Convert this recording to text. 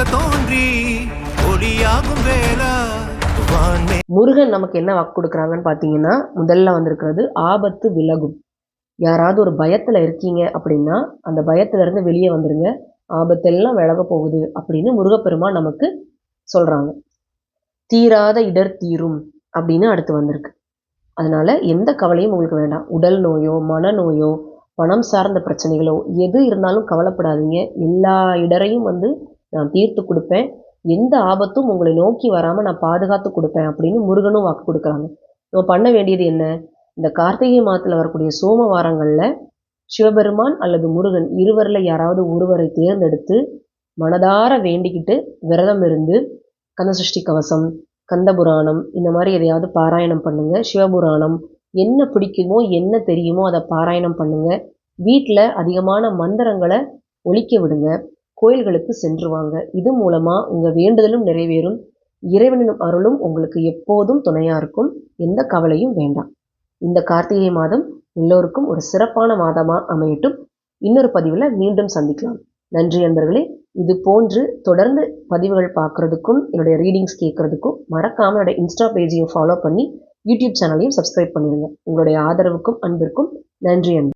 காக்க தோன்றி ஒளியாகும் வேளா. முருகன் நமக்கு என்ன வாக்கு கொடுக்குறாங்கன்னு பார்த்தீங்கன்னா முதல்ல வந்திருக்கிறது ஆபத்து விலகும். யாராவது ஒரு பயத்தில் இருக்கீங்க அப்படின்னா அந்த பயத்திலேருந்து வெளியே வந்துருங்க. ஆபத்தெல்லாம் விலக போகுது அப்படின்னு முருகப்பெருமான் நமக்கு சொல்கிறாங்க தீராத இடர் தீரும் அப்படின்னு அடுத்து வந்திருக்கு. அதனால எந்த கவலையும் உங்களுக்கு வேண்டாம். உடல் நோயோ மனநோயோ பணம் சார்ந்த பிரச்சனைகளோ எது இருந்தாலும் கவலைப்படாதீங்க. எல்லா இடரையும் வந்து நான் தீர்த்து கொடுப்பேன். எந்த ஆபத்தும் உங்களை நோக்கி வராமல் நான் பாதுகாத்து கொடுப்பேன் அப்படின்னு முருகனும் வாக்கு கொடுக்குறாங்க. நம்ம பண்ண வேண்டியது என்ன? இந்த கார்த்திகை மாதத்தில் வரக்கூடிய சோமவாரங்களில் சிவபெருமான் அல்லது முருகன் இருவரில் யாராவது ஒருவரை தேர்ந்தெடுத்து மனதார வேண்டிக்கிட்டு விரதம் இருந்து கந்தசஷ்டி கவசம் கந்தபுராணம் இந்த மாதிரி எதையாவது பாராயணம் பண்ணுங்க. சிவபுராணம் என்ன பிடிக்குமோ என்ன தெரியுமோ அதை பாராயணம் பண்ணுங்க. வீட்டில் அதிகமான மந்திரங்களை ஒழிக்க விடுங்க. கோயில்களுக்கு சென்று வாங்க இது மூலமாக உங்கள் வேண்டுதலும் நிறைவேறும். இறைவனின் அருளும் உங்களுக்கு எப்போதும் துணையாக இருக்கும். எந்த கவலையும் வேண்டாம். இந்த கார்த்திகை மாதம் எல்லோருக்கும் ஒரு சிறப்பான மாதமாக அமையட்டும். இன்னொரு பதிவில் மீண்டும் சந்திக்கலாம். நன்றி நண்பர்களே இது போன்று தொடர்ந்து பதிவுகள் பார்க்குறதுக்கும் என்னுடைய ரீடிங்ஸ் கேட்குறதுக்கும் மறக்காமல் என்னுடைய இன்ஸ்டா பேஜையும் ஃபாலோ பண்ணி யூடியூப் சேனலையும் சப்ஸ்கிரைப் பண்ணிடுங்க உங்களுடைய ஆதரவுக்கும் அன்பிற்கும் நன்றி அன்பு.